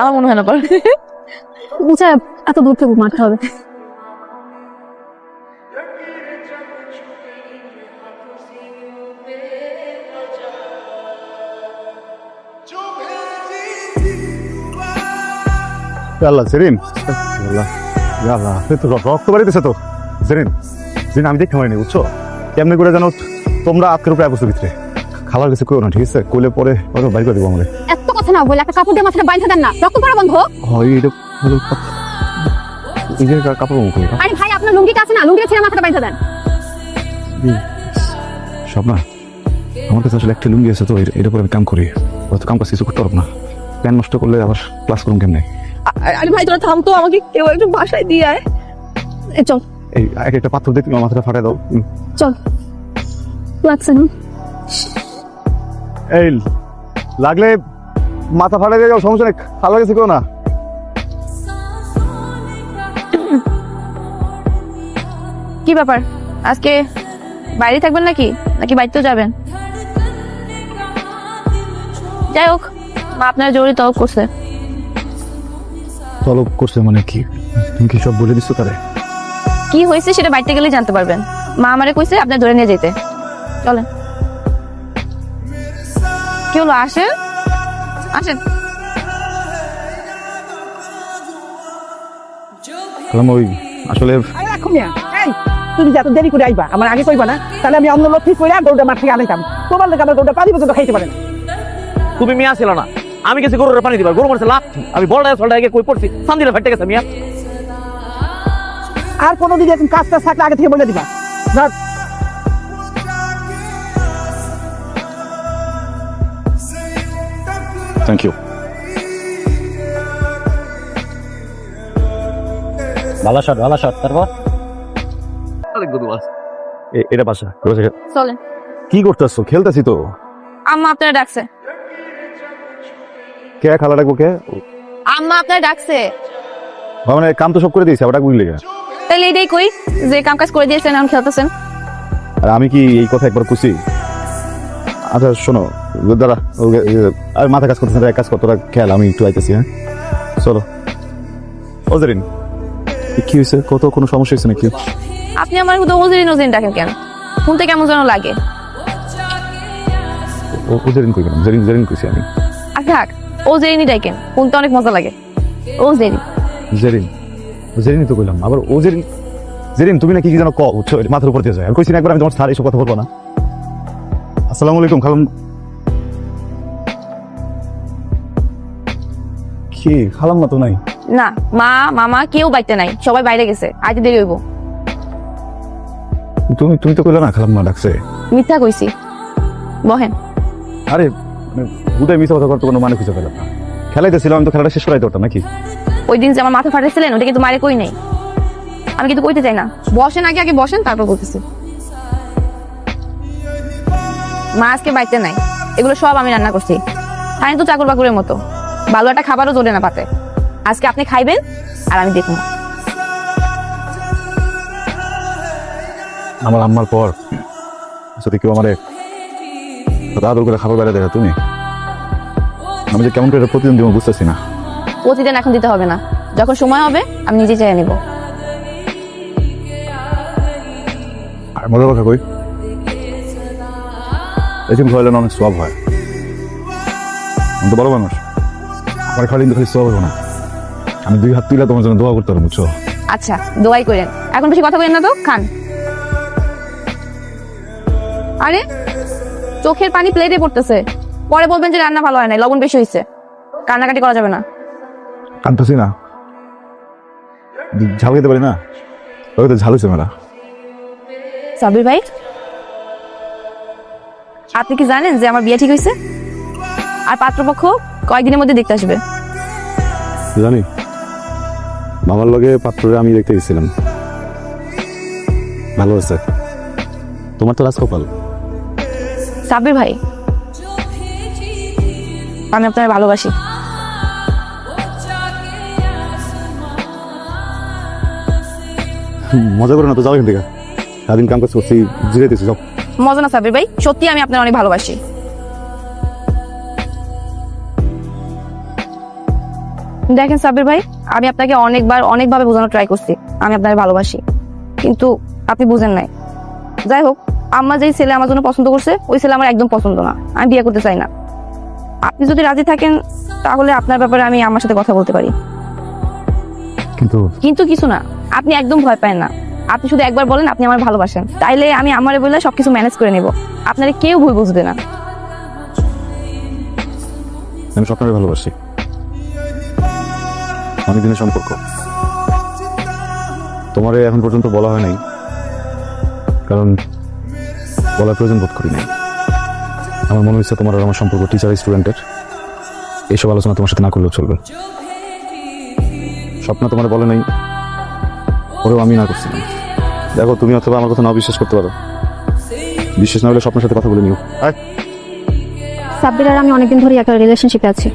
আমার মনে হয় না পারবে। বুঝা এত দূর থেকে মারতে হবে। আল্লাহ সেরিন আল্লাহ আল্লাহ তো রক্ত বাড়িতেছে তো। সেরিন সেরিন আমি দেখতে পারিনি বুঝছ? কেমনি করে জানো তোমরা আজকের উপরে অবস্থা ভিতরে খাবার কিছু করো না ঠিক আছে? কইলে পরে ওরা বাইর করে দিব আমাদের এত কথা না বলে একটা কাপড় দিয়ে মাথাটা বাইন্ধে দেন না। রক্ত পড়া বন্ধ হয় এটা হলো এই যে কাপড় মুখ আরে ভাই আপনার লুঙ্গি আছে না? লুঙ্গি ছেড়ে মাথাটা বাইন্ধে দেন। সব না আমার কাছে আসলে একটা লুঙ্গি আছে তো এর- এর উপরে আমি কাম করি। হয়তো কাম কাজ কিছু করতে পারব না। প্যান নষ্ট করলে আবার ক্লাস করুন কেমনে? আরে ভাই তোরা থাম তো আমাকে কেউ একটু বাসায় দিয়ে আয়। এই চল। এই এক একটা পাথর দিয়ে তুমি মাথাটা ফাটাই দাও। চল। লাগছে না। এই লাগলে মাথা ফাটাই দিয়ে যাও সমস্যা নেই। ভালো গেছে কেউ না। কি ব্যাপার? আজকে বাইরে থাকবেন নাকি? নাকি বাড়িতেও যাবেন? যাই হোক মা আপনার জরুরি তলব করছে। তলব করছে মানে কি? তুমি কি সব বলে দিচ্ছ তারে? কি হয়েছে সেটা বাড়িতে গেলেই জানতে পারবেন। মা আমারে কইছে আপনার ধরে নিয়ে যেতে। চলেন। কি হলো আসেন? আসেন। ওই আসলে তুমি যে এত দেরি করে আইবা আমার আগে কইবা না। তাহলে আমি অন্য লোক ঠিক করে গরুটা মাঠ থেকে আনাইতাম। তোমার লেগে আমার গরুটা পানি পর্যন্ত খাইতে পারে না। তুমি মিয়া ছিল না। আমি গেছি গরুর পানি দিবার। গরু মারছে লাভ আমি বড় সলটা কই পড়ছি। সান্দিলে ফেটে গেছে মিয়া। আর কোনো দিন এরকম কাজ টাজ থাকলে আগে থেকে বলে দিবা। ধর থ্যাংক ইউ ভালো শট ভালো শট তারপর এটা বাসা চলেন। কি করতেছো? খেলতেছি তো। আম্মা আপনারা ডাকছে। কে খালা ডাকবো কে? আম্মা আপনারা ডাকছে। মানে কাম তো সব করে দিয়েছি আবার ডাকবো লেগে? তাহলে এটাই কই যে কাম কাজ করে দিয়েছেন এখন খেলতেছেন। আর আমি কি এই কথা একবার খুশি আচ্ছা শোনো দাদা আর মাথা কাজ করতেছে এক কাজ কর তোরা খেয়াল আমি একটু আইতেছি হ্যাঁ? চলো। ও জেরিন কি হয়েছে? কত কোনো সমস্যা হয়েছে নাকি? আপনি আমার শুধু ওজেরিন ওজেরিন ডাকেন কেন? শুনতে কেমন যেন লাগে। ও- ও জেরিন কই গেলাম জেরিন জেরিন কইছি আমি। আর থাক ওজেরিনই ডাকেন শুনতে অনেক মজা লাগে। ওজেরিন। জেরিন জেরিনই তো কইলাম আবার ও জেরিন জেরিন তুমি নাকি কি যেন ক উঠছো মাথার উপর দিয়ে যায়। আর কইছি না একবার আমি তোমার স্যার এইসব কথা বলব না। আসসালামু আলাইকুম খালাম কি খালাম না তো নাই? না মা মামা কেউ বাইতে নাই সবাই বাইরে গেছে আজ দেরি হইব। তুমি তুমি তো কইলে না খালাম না ডাকছে। মিথ্যা কইছি। বহেন। আরে মানে হুদায় মিথ্যা কথা করতে কোনো মানে খুঁজে পেলাম না। খেলাইতেছিলাম আমি তো খেলাটা শেষ করাইতে পারতাম নাকি? ওই দিন যে আমার মাথা ফাটাইছিলেন ওটা কিন্তু মারে কই নাই। আমি কিন্তু কইতে চাই না। বসেন আগে আগে বসেন তারপর বলতেছি। মা আজকে বাইতে নাই। এগুলো সব আমি রান্না করছি। তাই তো চাকর বাকুরের মতো। ভালো একটা খাবারও জোরে না পাতে। আজকে আপনি খাইবেন আর আমি দেখব। আমার আম্মার পর যদি কেউ আমার আদর করে খাবার বেড়ে দেয় তুমি? আমি যে কেমন করে প্রতিদিন দিব বুঝতেছি না। প্রতিদিন এখন দিতে হবে না। যখন সময় হবে আমি নিজে চাই নিব। আর মজার কথা কই? এরকম খাওয়াইলে অনেক সব হয়। আমি তো বড় মানুষ। আমার খাওয়ালে কিন্তু খালি সব হবে না। আমি দুই হাত তুলে তোমার জন্য দোয়া করতে পারব বুঝছ? আচ্ছা দোয়াই করেন। এখন বেশি কথা বলেন না তো খান। আরে চোখের পানি প্লেটে পড়তেছে। পরে বলবেন যে রান্না ভালো হয় নাই লবণ বেশি হয়েছে কান্নাকাটি করা যাবে না। কানতেছি না। ঝাল খেতে পারি না? তবে তো ঝাল হয়েছে মেলা। সাবির ভাই আপনি কি জানেন যে আমার বিয়ে ঠিক হয়েছে? আর পাত্রপক্ষ কয়েকদিনের মধ্যে দেখতে আসবে। জানি মামার লগে পাত্ররে আমি দেখতে গেছিলাম। ভালো আছে। তোমার তো রাজকপাল সাবির ভাই আমি আপনার ভালোবাসি। মজা করে না তো যাও এখান থেকে। সারাদিন কাম কাজ করছি জিরে দিচ্ছি সব মজা না সাবির ভাই সত্যি আমি আপনার অনেক ভালোবাসি। দেখেন সাবির ভাই আমি আপনাকে অনেকবার অনেকভাবে বোঝানোর ট্রাই করছি। আমি আপনাকে ভালোবাসি কিন্তু আপনি বুঝেন নাই। যাই হোক আমার যেই ছেলে আমার জন্য পছন্দ করছে ওই ছেলে আমার একদম পছন্দ না। আমি বিয়ে করতে চাই না। আপনি যদি রাজি থাকেন তাহলে আপনার ব্যাপারে আমি আমার সাথে কথা বলতে পারি। কিন্তু কিন্তু কিছু না আপনি একদম ভয় পায় না। আপনি শুধু একবার বলেন আপনি আমার ভালোবাসেন। তাইলে আমি আমারে বললে সবকিছু ম্যানেজ করে নেব। আপনারা কেউ ভুল বুঝবে না। আমি স্বপ্নকে ভালোবাসি। অনেক দিনের সম্পর্ক। তোমার এখন পর্যন্ত বলা হয় নাই। কারণ বলার প্রয়োজন বোধ করি নাই। আমার মনে হচ্ছে তোমার আমার সম্পর্ক টিচার স্টুডেন্টের এইসব আলোচনা তোমার সাথে না করলেও চলবে। স্বপ্ন তোমার বলে নাই, ওরেও আমি না করছি না। দেখো, তুমি অথবা আমার কথা না বিশ্বাস করতে পারো। বিশ্বাস না হলে স্বপ্নের সাথে কথা বলে নিও। সাব্বির আর আমি অনেকদিন ধরে একটা রিলেশনশিপে আছি।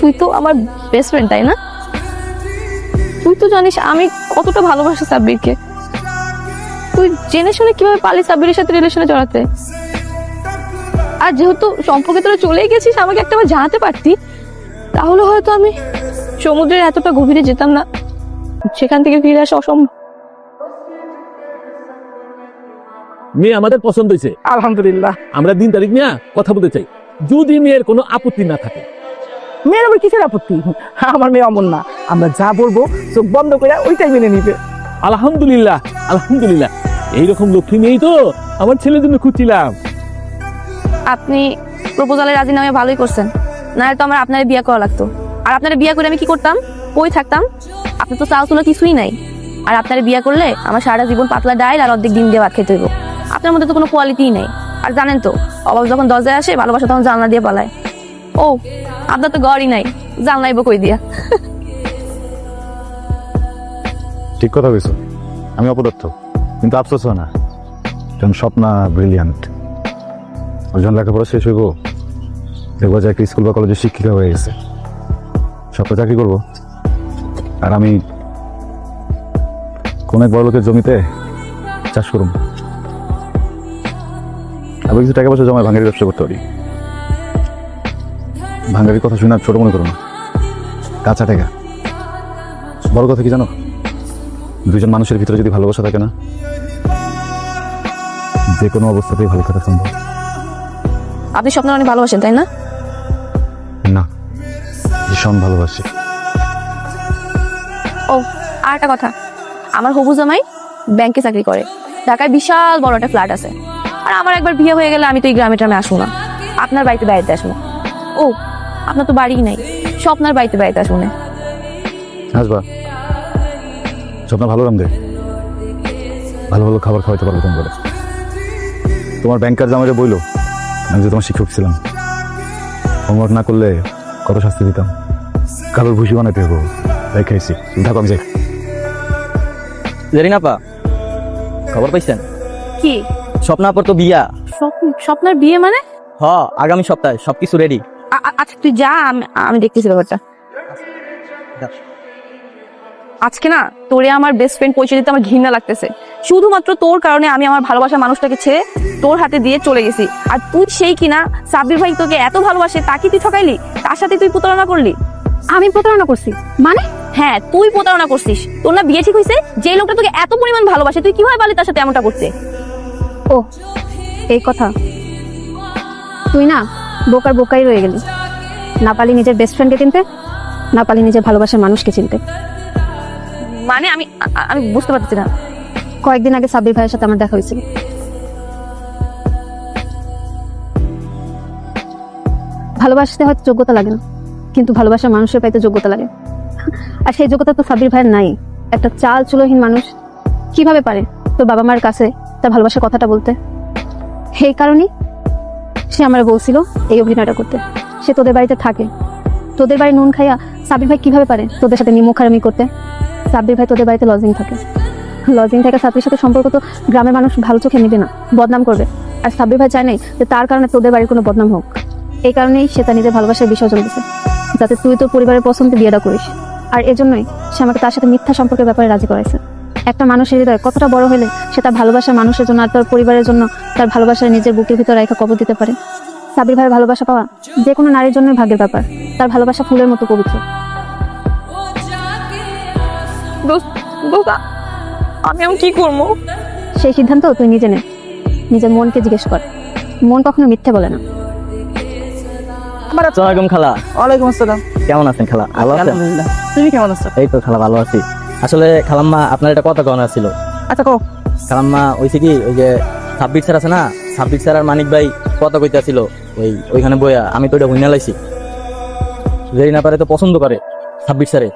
তুই তো আমার বেস্ট ফ্রেন্ড তাই না? তুই তো জানিস আমি কতটা ভালোবাসি সাব্বিরকে। তুই জেনে শুনে কীভাবে পালি সাব্বিরের সাথে রিলেশনে জড়াতে আর যেহেতু সম্পর্কে তোরা চলেই গেছিস, আমাকে একটা বার জানাতে পারতি, তাহলে হয়তো আমি সমুদ্রের এতটা গভীরে যেতাম না। সেখান থেকে ফিরে আসা অসম্ভব। মেয়ে আমাদের পছন্দ হয়েছে আলহামদুলিল্লাহ। আমরা দিন তারিখ নিয়ে কথা বলতে চাই। যদি মেয়ের কোনো আপত্তি না থাকে। মেয়ের আবার কিসের আপত্তি? আমার মেয়ে অমন না। আমরা যা বলব চোখ বন্ধ করে ওইটাই মেনে নিবে। আলহামদুলিল্লাহ আলহামদুলিল্লাহ। এইরকম লক্ষ্মী মেয়েই তো আমার ছেলের জন্য খুঁজছিলাম। আপনি প্রপোজালের রাজিনামে ভালোই করছেন। না তো আমার আপনার বিয়ে করা লাগতো। আর আপনার বিয়ে করে আমি কি করতাম? কই থাকতাম? আপনি তো চাল চুলো কিছুই নাই। আর আপনার বিয়ে করলে আমার সারা জীবন পাতলা ডাইল আর অর্ধেক ডিম দিয়ে ভাত খেতে হইব। আপনার মধ্যে তো কোনো কোয়ালিটিই নেই। আর জানেন তো, অভাব যখন দরজায় আসে, ভালোবাসা তখন জানলা দিয়ে পালায়। ও, আপনার তো গড়ই নাই জানলাইব কই দিয়া। ঠিক কথা কইছো। আমি অপদার্থ, কিন্তু আফসোস হয় না। কারণ স্বপ্না ব্রিলিয়ান্ট ওর যখন লেখাপড়া শেষ হইব, দেখব যে একটা স্কুল বা কলেজে শিক্ষিকা হয়ে গেছে। স্বপ্ন চাকরি করব। আর আমি কোন এক বড় লোকের জমিতে চাষ করব। আবার কিছু টাকা পয়সা জমায় ভাঙ্গারি ব্যবসা করতে পারি। ভাঙ্গারির কথা শুনে আর ছোট মনে করো না। কাঁচা টাকা বড় কথা কি জানো? দুজন মানুষের ভিতরে যদি ভালোবাসা থাকে না যে কোনো অবস্থাতেই ভালো থাকা সম্ভব। আপনি স্বপ্ন অনেক ভালোবাসেন তাই না? না ভীষণ ভালোবাসি। ও আর একটা কথা। আমার হবু জামাই ব্যাংকে চাকরি করে। ঢাকায় বিশাল বড় একটা ফ্ল্যাট আছে। আর আমার একবার বিয়ে হয়ে গেলে আমি তো এই গ্রামে ট্রামে আসব না। আপনার বাড়িতে বেড়াতে আসব। ও আপনার তো বাড়ি নাই। স্বপ্নার বাড়িতে বেড়াতে আসব না। আসবা স্বপ্ন ভালো রাম দে ভালো ভালো খাবার খাওয়াইতে পারব তুমি বলে তোমার ব্যাংকার জামাইরে বইলো আমি যে তোমার শিক্ষক ছিলাম। হোমওয়ার্ক না করলে কত শাস্তি দিতাম? কালোর ভুসি বানাইতে হব তাই খাইছি। থাকো আমি যাই। জেরিনাপা খবর পাইছেন? কি? স্বপ্নাপর তো বিয়া। স্বপ্ন স্বপ্নার বিয়ে মানে? হ আগামী সপ্তাহে সবকিছু রেডি আচ্ছা তুই যা আমি- আমি দেখতেছি ব্যাপারটা। আজকে না তোরে আমার বেস্ট ফ্রেন্ড পরিচয় দিতে আমার ঘৃণা লাগতেছে। শুধুমাত্র তোর কারণে আমি আমার ভালোবাসা মানুষটাকে ছেড়ে তোর হাতে দিয়ে চলে গেছি। আর তুই সেই কিনা সাব্বির ভাই তোকে এত ভালোবাসে তাকে তুই ঠকাইলি? তার সাথে তুই প্রতারণা করলি? আমি প্রতারণা করছি। মানে? হ্যাঁ তুই প্রতারণা করছিস। তোর না বিয়ে ঠিক হয়েছে যে লোকটা তোকে এত পরিমাণ ভালোবাসে তুই কীভাবে পারলি তার সাথে এমনটা করতে? ও এই কথা। তুই না বোকার বোকাই রয়ে গেলি। না পালি নিজের বেস্ট ফ্রেন্ডকে চিনতে না পালি নিজের ভালোবাসার মানুষকে চিনতে। মানে আমি আমি বুঝতে পারছি না। কয়েকদিন আগে সাব্বির ভাইয়ের সাথে আমার দেখা হয়েছিল। ভালোবাসতে হয়তো যোগ্যতা লাগে না কিন্তু ভালোবাসার মানুষের পাইতে যোগ্যতা লাগে। আর সেই যোগ্যতা তো সাব্বির ভাইয়ের নাই। একটা চাল চুলোহীন মানুষ কীভাবে পারে? তোর বাবা মার কাছে তার ভালোবাসার কথাটা বলতে। সেই কারণেই সে আমার বলছিল এই অভিনয়টা করতে। সে তোদের বাড়িতে থাকে। তোদের বাড়ি নুন খাইয়া সাব্বির ভাই কীভাবে পারে? তোদের সাথে নিমুখারামি করতে। সাব্বির ভাই তোদের বাড়িতে লজিং থাকে। লজিং থাকা ছাত্রীর সাথে সম্পর্ক তো গ্রামের মানুষ ভালো চোখে নেবে না। বদনাম করবে। আর সাব্বির ভাই চায় নাই যে তার কারণে তোদের বাড়ির কোনো বদনাম হোক। এই কারণেই সে তার নিজের ভালোবাসার বিসর্জন দিছে যাতে তুই তোর পরিবারের পছন্দে বিয়েটা করিস। আর এজন্যই সে আমাকে তার সাথে মিথ্যা সম্পর্কের ব্যাপারে রাজি করাইছে। একটা মানুষের হৃদয় কতটা বড় হলে সে তার ভালোবাসার মানুষের জন্য আর তার পরিবারের জন্য তার ভালোবাসার নিজের বুকের ভিতর রেখা কবর দিতে পারে। সাবির ভাইয়ের ভালোবাসা পাওয়া যে কোনো নারীর জন্যই ভাগ্যের ব্যাপার। তার ভালোবাসা ফুলের মতো পবিত্র। দোস্ত দোস্ত আ- আমি আমি কি করব? সেই সিদ্ধান্ত তুই নিজে নে। নিজের মনকে জিজ্ঞেস কর। মন কখনো মিথ্যে বলে না। আসসালামাইকুম খালা। ওয়ালাইকুম আসসালাম। কেমন আছেন খালা? ভালো আছেন? তুমি কেমন আছো? এই তো খালা ভালো আছি। আসলে খালাম্মা আপনার একটা কথা কনা ছিল। আচ্ছা কো খালাম্মা ওইছে কি ওই যে সাব্বির স্যার আছে না সাব্বির স্যার আর মানিক ভাই কথা কইতে ছিল ওই ওইখানে বইয়া আমি তো এটা হইনা লাইছি। যেই না পারে তো পছন্দ করে সাব্বির স্যারে।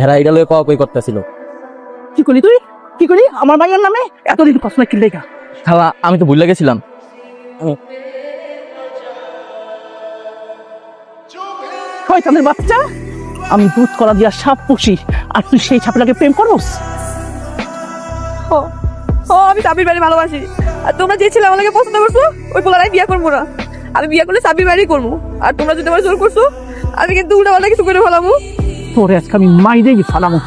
হেরা এটা লয়ে পাওয়া কই করতেছিল। কি করলি তুই? কি করলি আমার মাইয়ের নামে? এতদিন কষ্ট কি লেখা খালা আমি তো ভুল ভুলে গেছিলাম। শয়তানের বাচ্চা? আমি দুধ কলা দিয়া সাপ পুষি। আর তুই সেই ছাপলাকে প্রেম করোস? ও ও আমি সাবির বাড়ি ভালোবাসি। আর তোমরা যে ছেলে আমাকে পছন্দ করছ ওই পোলারাই বিয়ে করব না। আমি বিয়ে করলে সাবির বাড়ি করব। আর তোমরা যদি আমার জোর করছ আমি কিন্তু উল্টা পাল্টা কিছু করে ফেলাবো। তোরে আজকে আমি মাইরে গি ফালামো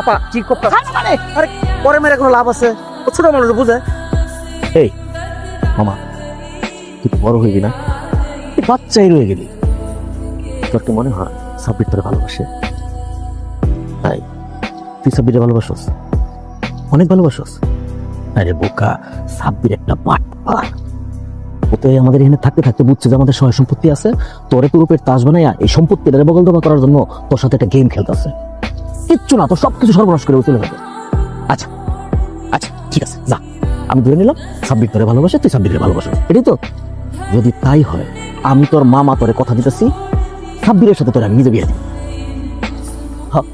আপা কি করতে মানে? আরে পরে মেরে কোনো লাভ আছে? ছোট মানুষ বুঝে? এই মামা তুই বড় হইবি না? তুই বাচ্চাই রয়ে গেলি। তোর কি মনে হয়? সাব্বির তোরে ভালোবাসে। তাই, তুই সাব্বিরে ভালোবাসস? অনেক ভালোবাসস? আরে বোকা সাব্বির একটা বাট ওতে আমাদের এখানে থাকতে থাকতে বুঝছে যে আমাদের সহায় সম্পত্তি আছে। তোরে পুরোপের তাজ বানাইয়া এই সম্পত্তিটা বগল দমা করার জন্য তোর সাথে একটা গেম খেলতেছে। কিচ্ছু না, তোর সবকিছু সর্বনাশ করে চলে যাবে। আচ্ছা আচ্ছা ঠিক আছে, যা। আমি ধরে নিলাম সাব্বির তোরে ভালোবাসে, তুই সাব্বিরকে ভালোবাসো এটাই তো? যদি তাই হয়, আমি তোর মামা তোরে কথা দিতেছি সাব্বিরের সাথে তোরে নিজে বিয়ে হ্যাঁ।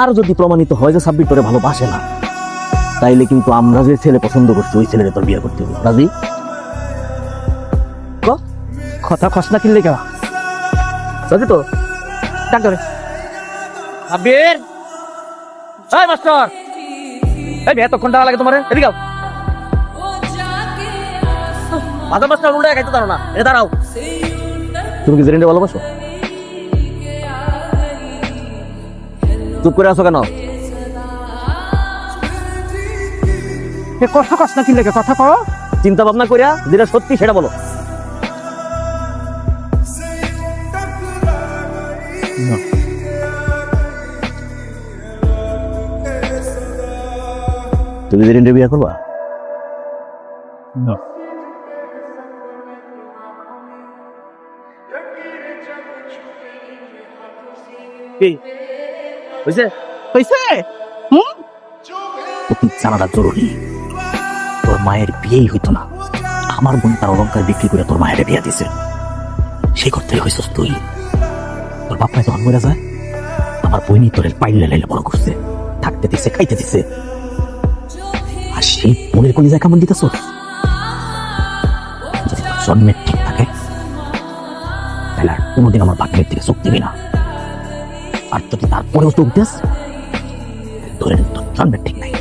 আর যদি প্রমাণিত হয় যে সাব্বির তোরে ভালোবাসে না, তাইলে কিন্তু আমরা যে ছেলে পছন্দ করছি, ওই ছেলের তোর বিয়ে করতে হবে। রাজি? কথা খস না কি রাজি তো? ডাক্তারে সাব্বির এই মাস্টার! এই এতক্ষণ লাগে তোমার, এদিকে মাস্টার উল্টে খাইতে পারো না, এটা দাঁড়াও। তুমি কি জেরিনটা ভালোবাসো? চুপ করে আছো কেন? কথা কস না কি লেখা কথা কও। চিন্তা ভাবনা করিয়া যেটা সত্যি সেটা বলো। তুমি জেরিনটা বিয়ে করবা? কি? হয়েছে হইছে? হুম? জানাটা জরুরি। তোর মায়ের বিয়েই হইতো না। আমার বোন তার অলঙ্কার বিক্রি করে তোর মায়ের দিছে করতে হয়েছিস তুই। তোর মরে যায়, আমার বইনি তোর পাইলে লাইলে বড় করছে। থাকতে দিছে, খাইতে দিছে। আর সেই বোনের কলিজায় কেমন দিতেছ যদি জন্মের ঠিক থাকে, তাহলে আর কোনোদিন আমার বাপের দিকে চোখ দিবি না। আর যদি তারপরেও চোখ দিস ধরে তোর জন্মের ঠিক নাই।